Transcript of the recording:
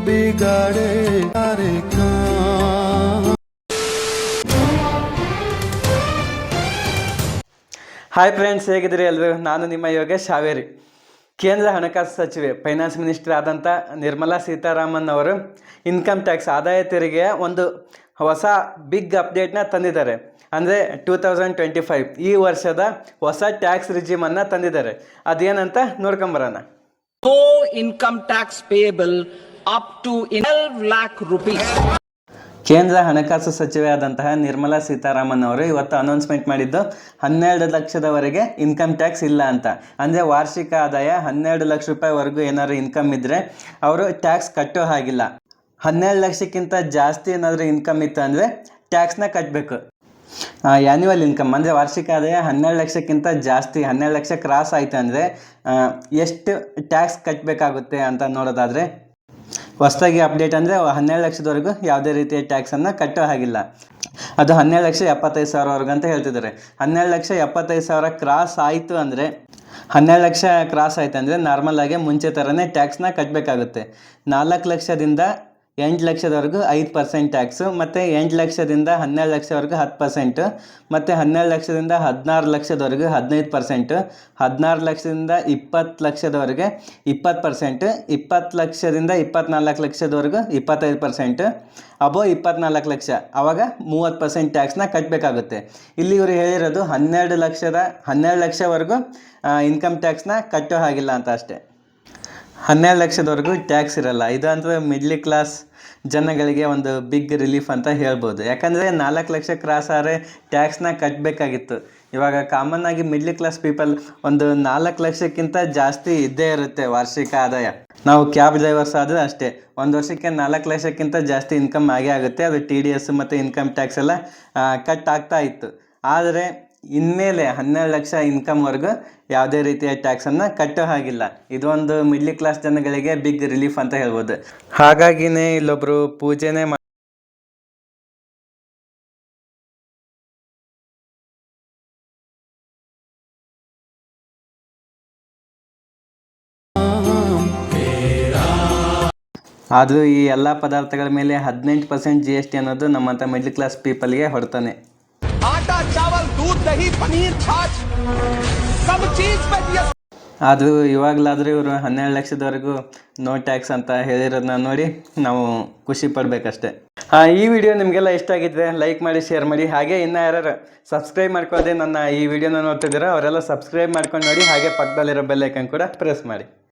बिगाड़े सारे काम ಹಾಯ್ ಫ್ರೆಂಡ್ಸ್ ಹೇಗಿದ್ದೀರಿ ಎಲ್ಲರೂ ನಾನು ನಿಮ್ಮ ಯೋಗೇಶ್ ಹಾವೇರಿ ಕೇಂದ್ರ ಹಣಕಾಸು ಸಚಿವೆ ಫೈನಾನ್ಸ್ ಮಿನಿಸ್ಟರ್ ಆದಂಥ ನಿರ್ಮಲಾ ಸೀತಾರಾಮನ್ ಅವರು ಇನ್ಕಮ್ ಟ್ಯಾಕ್ಸ್ ಆದಾಯ ತೆರಿಗೆಯ ಒಂದು ಹೊಸ ಬಿಗ್ ಅಪ್ಡೇಟ್ನ ತಂದಿದ್ದಾರೆ ಅಂದರೆ ಟೂ ತೌಸಂಡ್ ಟ್ವೆಂಟಿ ಫೈವ್ ಈ ವರ್ಷದ ಹೊಸ ಟ್ಯಾಕ್ಸ್ ರಿಜಿಮನ್ನು ತಂದಿದ್ದಾರೆ ಅದೇನಂತ ನೋಡ್ಕೊಂಬರೋಣ no income tax up to 12 lakh rupees. ಕೇಂದ್ರ ಹಣಕಾಸು ಸಚಿವೆ ಆದಂತಹ ನಿರ್ಮಲಾ ಸೀತಾರಾಮನ್ ಅವರು ಇವತ್ತು ಅನೌನ್ಸ್ಮೆಂಟ್ ಮಾಡಿದ್ದು, ಹನ್ನೆರಡು ಲಕ್ಷದವರೆಗೆ ಇನ್ಕಮ್ ಟ್ಯಾಕ್ಸ್ ಇಲ್ಲ ಅಂತ. ಅಂದರೆ ವಾರ್ಷಿಕ ಆದಾಯ ಹನ್ನೆರಡು ಲಕ್ಷ ರೂಪಾಯಿವರೆಗೂ ಏನಾದರೂ ಇನ್ಕಮ್ ಇದ್ದರೆ ಅವರು ಟ್ಯಾಕ್ಸ್ ಕಟ್ಟೋ ಹಾಗಿಲ್ಲ. ಹನ್ನೆರಡು ಲಕ್ಷಕ್ಕಿಂತ ಜಾಸ್ತಿ ಏನಾದರೂ ಇನ್ಕಮ್ ಇತ್ತು ಅಂದರೆ ಟ್ಯಾಕ್ಸ್ನ ಕಟ್ಟಬೇಕು ಆ್ಯನ್ಯುವಲ್ ಇನ್ಕಮ್ ಅಂದರೆ ವಾರ್ಷಿಕ ಆದಾಯ ಹನ್ನೆರಡು ಲಕ್ಷಕ್ಕಿಂತ ಜಾಸ್ತಿ, ಹನ್ನೆರಡು ಲಕ್ಷ ಕ್ರಾಸ್ ಆಯಿತು ಅಂದರೆ ಎಷ್ಟು ಟ್ಯಾಕ್ಸ್ ಕಟ್ಟಬೇಕಾಗುತ್ತೆ ಅಂತ ನೋಡೋದಾದರೆ ಹೊಸದಾಗಿ ಅಪ್ಡೇಟ್ ಅಂದರೆ ಹನ್ನೆರಡು ಲಕ್ಷದವರೆಗೂ ಯಾವುದೇ ರೀತಿಯ ಟ್ಯಾಕ್ಸನ್ನು ಕಟ್ಟೋ ಹಾಗಿಲ್ಲ. ಅದು ಹನ್ನೆರಡು ಲಕ್ಷ ಎಪ್ಪತ್ತೈದು ಸಾವಿರವರೆಗೂ ಅಂತ ಹೇಳ್ತಿದ್ದಾರೆ. ಹನ್ನೆರಡು ಲಕ್ಷ ಎಪ್ಪತ್ತೈದು ಸಾವಿರ ಕ್ರಾಸ್ ಆಯಿತು ಅಂದರೆ, ಹನ್ನೆರಡು ಲಕ್ಷ ಕ್ರಾಸ್ ಆಯಿತು ಅಂದರೆ ನಾರ್ಮಲ್ ಆಗಿ ಮುಂಚೆ ಥರನೇ ಟ್ಯಾಕ್ಸ್ನ ಕಟ್ಟಬೇಕಾಗುತ್ತೆ ನಾಲ್ಕು ಲಕ್ಷದಿಂದ ಎಂಟು ಲಕ್ಷದವರೆಗೂ ಐದು ಪರ್ಸೆಂಟ್ ಟ್ಯಾಕ್ಸು, ಮತ್ತು ಎಂಟು ಲಕ್ಷದಿಂದ ಹನ್ನೆರಡು ಲಕ್ಷವರೆಗೂ ಹತ್ತು ಪರ್ಸೆಂಟು, ಮತ್ತು ಹನ್ನೆರಡು ಲಕ್ಷದಿಂದ ಹದಿನಾರು ಲಕ್ಷದವರೆಗೂ ಹದಿನೈದು ಪರ್ಸೆಂಟು, ಹದಿನಾರು ಲಕ್ಷದಿಂದ ಇಪ್ಪತ್ತು ಲಕ್ಷದವರೆಗೆ ಇಪ್ಪತ್ತು ಪರ್ಸೆಂಟು, ಇಪ್ಪತ್ತು ಲಕ್ಷದಿಂದ ಇಪ್ಪತ್ನಾಲ್ಕು ಲಕ್ಷದವರೆಗೂ ಇಪ್ಪತ್ತೈದು ಪರ್ಸೆಂಟು, ಅಬೋ ಇಪ್ಪತ್ನಾಲ್ಕು ಲಕ್ಷ. ಆವಾಗ ಮೂವತ್ತು ಪರ್ಸೆಂಟ್ ಟ್ಯಾಕ್ಸ್ನ ಕಟ್ಟಬೇಕಾಗುತ್ತೆ ಇಲ್ಲಿ ಇವರು ಹೇಳಿರೋದು ಹನ್ನೆರಡು ಲಕ್ಷದ, ಹನ್ನೆರಡು ಲಕ್ಷವರೆಗೂ ಇನ್ಕಮ್ ಟ್ಯಾಕ್ಸ್ನ ಕಟ್ಟೋ ಹಾಗಿಲ್ಲ ಅಂತ ಅಷ್ಟೇ. ಹನ್ನೆರಡು ಲಕ್ಷದವರೆಗೂ ಟ್ಯಾಕ್ಸ್ ಇರಲ್ಲ. ಇದು ಅಂದರೆ ಮಿಡ್ಲ್ ಕ್ಲಾಸ್ ಜನಗಳಿಗೆ ಒಂದು ಬಿಗ್ ರಿಲೀಫ್ ಅಂತ ಹೇಳ್ಬೋದು. ಯಾಕಂದರೆ ನಾಲ್ಕು ಲಕ್ಷ ಕ್ರಾಸ್ ಆದರೆ ಟ್ಯಾಕ್ಸ್ನ ಕಟ್ಟಬೇಕಾಗಿತ್ತು ಇವಾಗ ಕಾಮನ್ ಆಗಿ ಮಿಡ್ಲ್ ಕ್ಲಾಸ್ ಪೀಪಲ್ ಒಂದು ನಾಲ್ಕು ಲಕ್ಷಕ್ಕಿಂತ ಜಾಸ್ತಿ ಇದ್ದೇ ಇರುತ್ತೆ ವಾರ್ಷಿಕ ಆದಾಯ. ನಾವು ಕ್ಯಾಬ್ ಡ್ರೈವರ್ಸ್ ಆದರೆ ಅಷ್ಟೇ. ಒಂದು ವರ್ಷಕ್ಕೆ ನಾಲ್ಕು ಲಕ್ಷಕ್ಕಿಂತ ಜಾಸ್ತಿ ಇನ್ಕಮ್ ಆಗೇ ಆಗುತ್ತೆ. ಅದು ಟಿ ಡಿ ಎಸ್ ಮತ್ತು ಇನ್ಕಮ್ ಟ್ಯಾಕ್ಸ್ ಎಲ್ಲ ಕಟ್ ಆಗ್ತಾ ಇತ್ತು. ಆದರೆ ಇನ್ಮೇಲೆ ಹನ್ನೆರಡು ಲಕ್ಷ ಇನ್ಕಮ್ವರೆಗೂ ಯಾವುದೇ ರೀತಿಯ ಟ್ಯಾಕ್ಸನ್ನು ಕಟ್ಟೋ ಹಾಗಿಲ್ಲ. ಇದೊಂದು ಮಿಡ್ಲ್ ಕ್ಲಾಸ್ ಜನಗಳಿಗೆ ಬಿಗ್ ರಿಲೀಫ್ ಅಂತ ಹೇಳ್ಬೋದು. ಹಾಗಾಗಿನೇ ಇಲ್ಲೊಬ್ರು ಪೂಜೆನೆ ಆದರೂ ಈ ಎಲ್ಲ ಪದಾರ್ಥಗಳ ಮೇಲೆ ಹದಿನೆಂಟು ಪರ್ಸೆಂಟ್ ಜಿ ಎಸ್ ಟಿ ಅನ್ನೋದು ನಮ್ಮಂಥ ಮಿಡ್ಲ್ ಕ್ಲಾಸ್ ಪೀಪಲ್ಗೆ ಹೊಡ್ತಾನೆ. आटा चावल दूध दही पनीर छाछ सब चीज पे जीएसटी ಆದರೂ ಇವಾಗಲಾದರೂ ಇವರು ಹನ್ನೆರಡು ಲಕ್ಷದವರೆಗೂ ನೋ ಟ್ಯಾಕ್ಸ್ ಅಂತ ಹೇಳಿರೋದನ್ನ ನೋಡಿ ನಾವು ಖುಷಿ ಪಡಬೇಕಷ್ಟೆ ಹಾಂ ಈ ವಿಡಿಯೋ ನಿಮಗೆಲ್ಲ ಇಷ್ಟ ಆಗಿದ್ರೆ ಲೈಕ್ ಮಾಡಿ ಶೇರ್ ಮಾಡಿ ಹಾಗೆ ಇನ್ನೂ ಯಾರು ಸಬ್ಸ್ಕ್ರೈಬ್ ಮಾಡ್ಕೊಳ್ಳದೆ ನನ್ನ ಈ ವಿಡಿಯೋನ ನೋಡ್ತಿದ್ದೀರೋ ಅವರೆಲ್ಲ ಸಬ್ಸ್ಕ್ರೈಬ್ ಮಾಡ್ಕೊಂಡು ನೋಡಿ ಹಾಗೆ ಪಕ್ಕದಲ್ಲಿರೋ ಬೆಲ್ಲೈಕನ್ ಕೂಡ ಪ್ರೆಸ್ ಮಾಡಿ